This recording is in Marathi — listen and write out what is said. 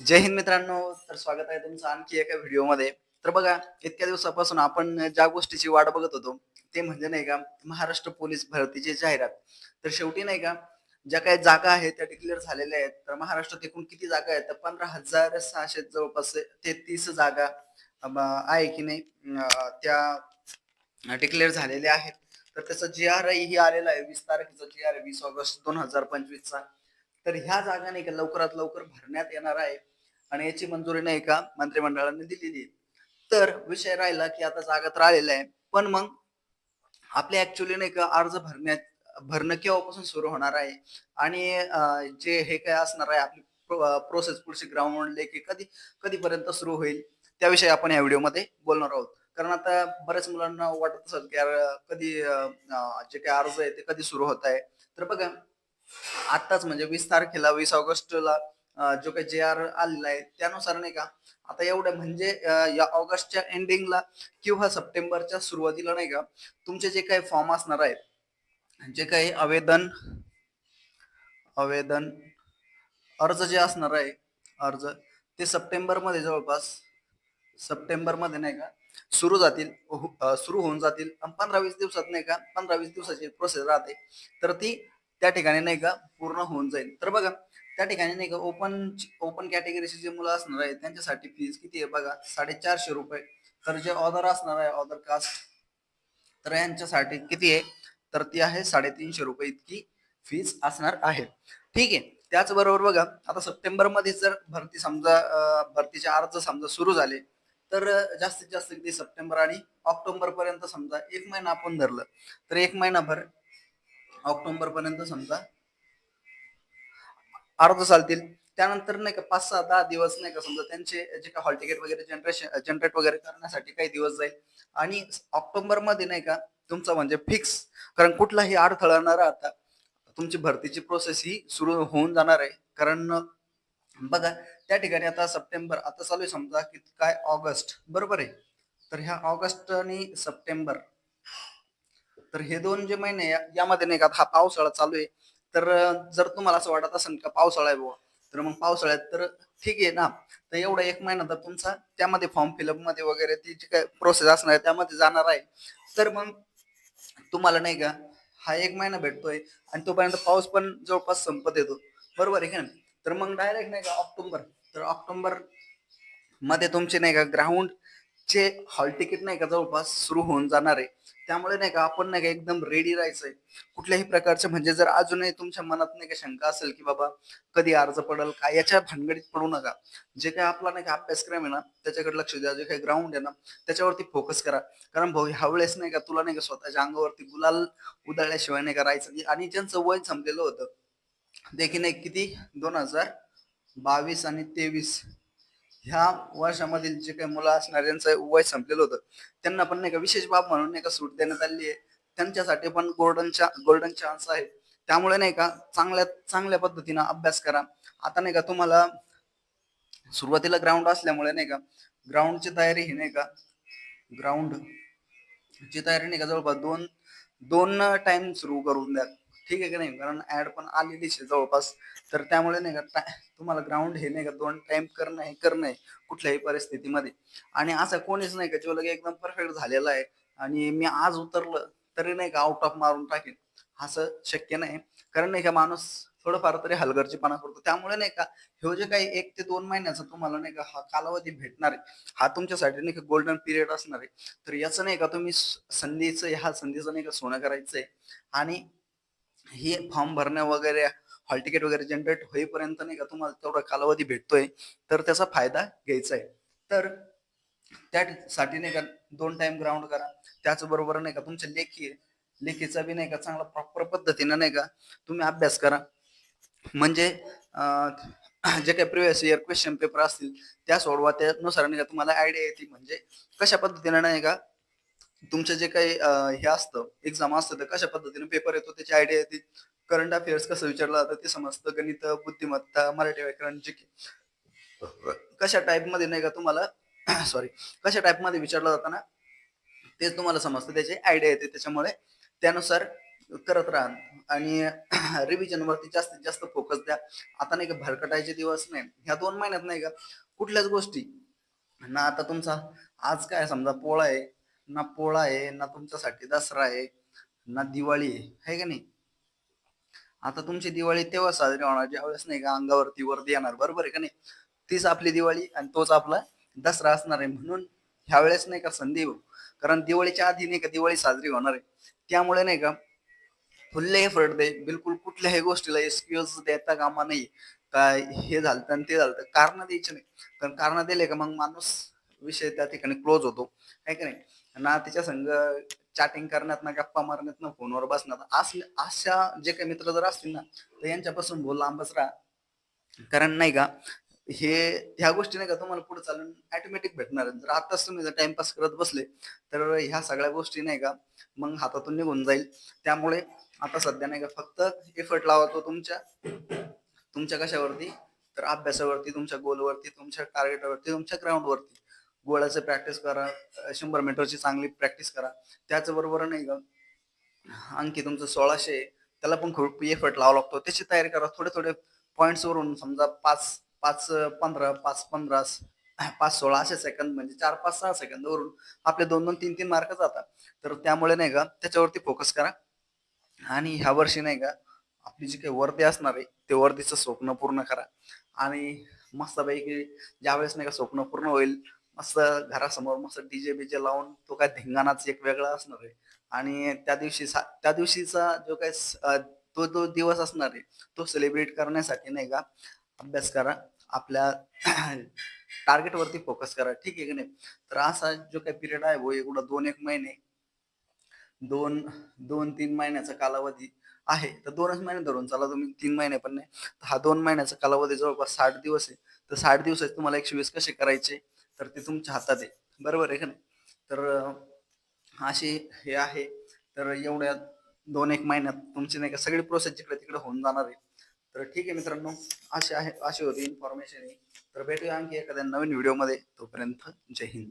जय हिंद मित्रांनो तर स्वागत आहे तुमचं आणखी एका व्हिडिओमध्ये. तर बघा इतक्या दिवसापासून आपण ज्या गोष्टीची वाट बघत होतो ते म्हणजे नाही का महाराष्ट्र पोलीस भरतीची जाहिरात. तर शेवटी नाही का ज्या काही जागा आहेत त्या डिक्लेअर झालेल्या आहेत. तर महाराष्ट्रात एकूण किती जागा आहेत? तर पंधरा हजार सहाशे जवळपास तेहतीस जागा आहे की नाही त्या डिक्लेअर झालेल्या आहेत. तर त्याचा जी आर आय ही आलेला आहे वीस तारखेचा जी आर आय वीस ऑगस्ट दोन हजार पंचवीसचा. तर ह्या जागा नाही का लवकरात लवकर भरण्यात येणार आहे. आणि याची मंजुरी नाही का? मंत्रिमंडळाने दिलेली तर विषय राहिला की आता जागा तर आलेला आहे. पण मग आपले ऍक्च्युली नाही का अर्ज भरण्यात भरणं केव्हापासून सुरू होणार आहे? आणि जे हे काय असणार आहे आपली प्रोसेस पुढची ग्राउंड की कधी कधीपर्यंत सुरू होईल? त्याविषयी आपण या व्हिडिओमध्ये बोलणार आहोत. कारण आता बऱ्याच मुलांना वाटत असेल की कधी जे काही अर्ज आहे ते कधी सुरू होत आहे? तर बघा आत्ताच म्हणजे वीस तारखेला वीस ऑगस्टला जो काही जे आर आलेला आहे त्यानुसार नाही का? आता एवढं म्हणजे या ऑगस्टच्या एंडिंगला किंवा सप्टेंबरच्या सुरुवातीला नाही का तुमचे जे काही फॉर्म असणार आहेत जे काही आवेदन आवेदन अर्ज जे असणार आहे अर्ज ते सप्टेंबरमध्ये जवळपास सप्टेंबरमध्ये नाही का सुरू जातील हो, सुरू होऊन जातील. आणि पंधरा वीस दिवसात नाही का पंधरा वीस दिवसाची प्रोसेस राहते. तर ती त्या ठिकाणी नाही का पूर्ण होऊन जाईल. तर बघा त्या ठिकाणी नाही का ओपन ओपन कॅटेगरीचे जे मुलं असणार आहे त्यांच्यासाठी फीज किती आहे बघा साडेचारशे रुपये. तर जे ऑदर असणार आहे ऑदर कास्ट तर यांच्यासाठी किती आहे? तर ती आहे साडेतीनशे रुपये इतकी फीज असणार आहे. ठीक आहे त्याचबरोबर बघा आता सप्टेंबरमध्ये जर भरती समजा भरतीचे अर्ज समजा सुरू झाले तर जास्तीत जास्त किती? सप्टेंबर आणि ऑक्टोबर पर्यंत समजा एक महिना आपण धरलं तर एक महिनाभर ऑक्टोबर पर्यंत समजा अर्ज चालतील. त्यानंतर नाही का पाच सहा दहा दिवस नाही का समजा त्यांचे जे काही हॉल तिकीट वगैरे जनरेशन जनरेट वगैरे करण्यासाठी काही दिवस जाईल. आणि ऑक्टोबरमध्ये नाही का तुमचा म्हणजे फिक्स कारण कुठलाही अडथळा न राहता तुमची भरतीची प्रोसेस ही सुरू होऊन जाणार आहे. कारण बघा त्या ठिकाणी आता सप्टेंबर आता चालू आहे समजा की काय ऑगस्ट बरोबर आहे? तर ह्या ऑगस्ट आणि सप्टेंबर तर हे दोन जे महिने या- यामध्ये नाही का हा पावसाळा चालू आहे. तर अं, जर तुम्हाला असं वाटत असेल का पावसाळा आहे बुवा तर मग पावसाळ्यात तर ठीक आहे ना. तर एवढा एक महिना तर तुमचा त्यामध्ये फॉर्म फिलअपमध्ये वगैरे ती जी काय प्रोसेस असणार आहे त्यामध्ये जाणार आहे. तर मग तुम्हाला नाही का हा एक महिना भेटतोय आणि तोपर्यंत पाऊस पण जवळपास संपत येतो. बरोबर आहे का नाही? तर मग डायरेक्ट नाही का ऑक्टोबर तर ऑक्टोबरमध्ये तुमचे नाही का ग्राउंड चे हॉल तिकीट नाही का जवळपास सुरू होऊन जाणार आहे. त्यामुळे नाही का आपण नाही का एकदम रेडी राहायचंय. कुठल्याही प्रकारचे म्हणजे जर अजूनही तुमच्या मनात नाही का शंका असेल की बाबा कधी अर्ज पडेल काय याच्या भानगडीत पडू नका. जे काही आपला नाही का अभ्यासक्रम आहे ना त्याच्याकडे लक्ष द्या. जे काही ग्राउंड आहे ना त्याच्यावरती फोकस करा. कारण भाऊ ह्या वेळेस नाही का तुला नाही का स्वतःच्या अंगावरती गुलाल उधळल्याशिवाय नाही का राहायचं आणि ज्यांचं वय संपलेलं होतं देखील नाही किती? दोन हजार बावीस आणि तेवीस. ह्या वर्षामधील जे काही मुलं असणार यांचं वय संपलेलं होतं. त्यांना पण नाही का विशेष बाब म्हणून नाही का सूट देण्यात आली आहे. त्यांच्यासाठी पण गोल्डन गोल्डन चान्स आहे त्यामुळे नाही का चांगल्या चांगल्या पद्धतीनं अभ्यास करा. आता नाही का तुम्हाला सुरुवातीला ग्राउंड असल्यामुळे नाही का ग्राउंडची तयारी ही नाही का ग्राउंड ची तयारी नाही का जवळपास दोन दोन टाइम सुरू करून द्या. ठीक आहे की नाही कारण ऍड पण आलेलीच आहे जवळपास तर त्यामुळे नाही का तुम्हाला ग्राउंड हे नाही का दोन टाइम करणं हे करणं आहे कुठल्याही परिस्थितीमध्ये आणि असं कोणीच नाही का जो लगे एकदम परफेक्ट झालेला आहे आणि मी आज उतरलं तरी नाही का आउट ऑफ मारून टाकेन असं शक्य नाही कारण नाही का माणूस थोडंफार तरी हलगर्जीपणा करतो त्यामुळे नाही का हे जे काही एक ते दोन महिन्याचा तुम्हाला नाही का हा कालावधी भेटणार आहे हा तुमच्यासाठी नाही का गोल्डन पिरियड असणार आहे तर याचं नाही का तुम्ही स- संधीचं ह्या संधीचं नाही का सोनं करायचंय आणि हे फॉर्म भरण्या वगैरे हॉल तिकीट वगैरे जनरेट होईपर्यंत नाही का तुम्हाला तेवढा कालावधी भेटतोय. तर त्याचा फायदा घ्यायचा आहे तर त्यासाठी नाही का दोन टाइम ग्राउंड करा. त्याचबरोबर नाही का तुमच्या लेखी लेखीचा बी नाही का चांगला प्रॉपर पद्धतीनं नाही का तुम्ही अभ्यास करा. म्हणजे जे काही प्रिव्हियस इयर क्वेश्चन पेपर असतील त्या सोडवा. त्यानुसार नाही का तुम्हाला आयडिया येते. म्हणजे कशा पद्धतीनं नाही का तुमचं जे काही हे असतं एक्झाम असतं तर कशा पद्धतीने पेपर येतो त्याची आयडिया येते. करंट अफेअर्स कसं विचारलं जातं ते समजतं. गणित बुद्धिमत्ता मराठी व्याकरण जे कशा टाईपमध्ये नाही का तुम्हाला सॉरी कशा टाईपमध्ये विचारलं जातं ना तेच तुम्हाला समजतं त्याची आयडिया येते. त्याच्यामुळे त्यानुसार करत राहा. आणि रिव्हिजन वरती जास्तीत जास्त फोकस द्या. आता नाही का भरकटायचे दिवस नाही. ह्या दोन महिन्यात नाही का कुठल्याच गोष्टी ना आता तुमचा आज काय समजा पोळा आहे ना पोळा आहे ना तुमच्यासाठी दसरा आहे ना दिवाळी आहे. है का नाही? आता तुमची दिवाळी तेव्हा साजरी होणार ज्यावेळेस नाही का अंगावरती वर्दी येणार. बरोबर आहे का नाही? तीच आपली दिवाळी आणि तोच आपला दसरा असणार आहे. म्हणून ह्या वेळेस नाही का संधी कारण दिवाळीच्या आधी नाही का दिवाळी साजरी होणार आहे. त्यामुळे नाही का फुल एफर्ट दे बिलकुल कुठल्याही गोष्टीला एक्सक्यूज देता कामा नाही. काय हे झालं आणि ते झालं कारण द्यायचे नाही. कारण कारण दिले का मग माणूस विषय त्या ठिकाणी क्लोज होतो. आहे का नाही? ना तिच्या संग चॅटिंग करण्यात ना गप्पा मारण्यात ना फोनवर बसण्यात. असले अशा जे काही मित्र जर असतील ना तर यांच्यापासून बोल लांबच राहा. कारण नाही का हे ह्या गोष्टी नाही का तुम्हाला पुढे चालून ऑटोमॅटिक भेटणार जर आताच तुम्ही जर टाइमपास करत बसले तर ह्या सगळ्या गोष्टी नाही का मग हातातून निघून जाईल. त्यामुळे आता सध्या नाही का फक्त एफर्ट लावा तो तुमच्या तुमच्या कशावरती? तर अभ्यासावरती तुमच्या गोलवरती तुमच्या टार्गेटवरती तुमच्या ग्राउंडवरती गोळ्याचं प्रॅक्टिस करा शंभर मीटरची चांगली प्रॅक्टिस करा. त्याचबरोबर नाही का आणखी तुमचं सोळाशे त्याला पण खूप एफर्ट लावा लागतो. त्याची तयारी करा. थोडे थोडे पॉईंट्स वरून समजा पाच पाच पंधरा पाच पंधरा पाच सोळा असे सेकंद म्हणजे चार पाच सहा सेकंद वरून आपले दोन दोन तीन तीन मार्क जातात. तर त्यामुळे नाही का त्याच्यावरती फोकस करा. आणि ह्या वर्षी नाही का आपली जी काही वर्दी असणार आहे ते वर्दीचं स्वप्न पूर्ण करा. आणि मस्तपैकी ज्यावेळेस नाही का स्वप्न पूर्ण होईल मस्त घरासमोर मस्त डीजे बीजे लावून तो काय धिंगाणाच एक वेगळा असणार आहे. आणि त्या दिवशी सा- त्या दिवशीचा जो काय तो जो दिवस असणार आहे तो सेलिब्रेट करण्यासाठी नाही का अभ्यास करा आपल्या टार्गेट वरती फोकस करा ठीक आहे की नाही? तर असा जो काही पिरियड आहे वो एवढा दोन एक महिने दोन दोन तीन महिन्याचा कालावधी आहे. तर दोनच महिने धरून चला तुम्ही तीन महिने पण नाही. तर हा दोन महिन्याचा कालावधी जवळपास साठ दिवस आहे. तर साठ दिवसात तुम्हाला एकशे वीस कसे करायचे? तर ते तुमच्या हातात आहे. बरोबर आहे का नाही? तर असे अशी हे आहे. तर एवढ्या दोन एक महिन्यात तुमची नाही का सगळी प्रोसेस जिकडे तिकडे होऊन जाणार आहे. तर ठीक आहे मित्रांनो अशी आहे अशी होती इन्फॉर्मेशन तर भेटूया आणखी एखाद्या नवीन व्हिडिओमध्ये तोपर्यंत जय हिंद.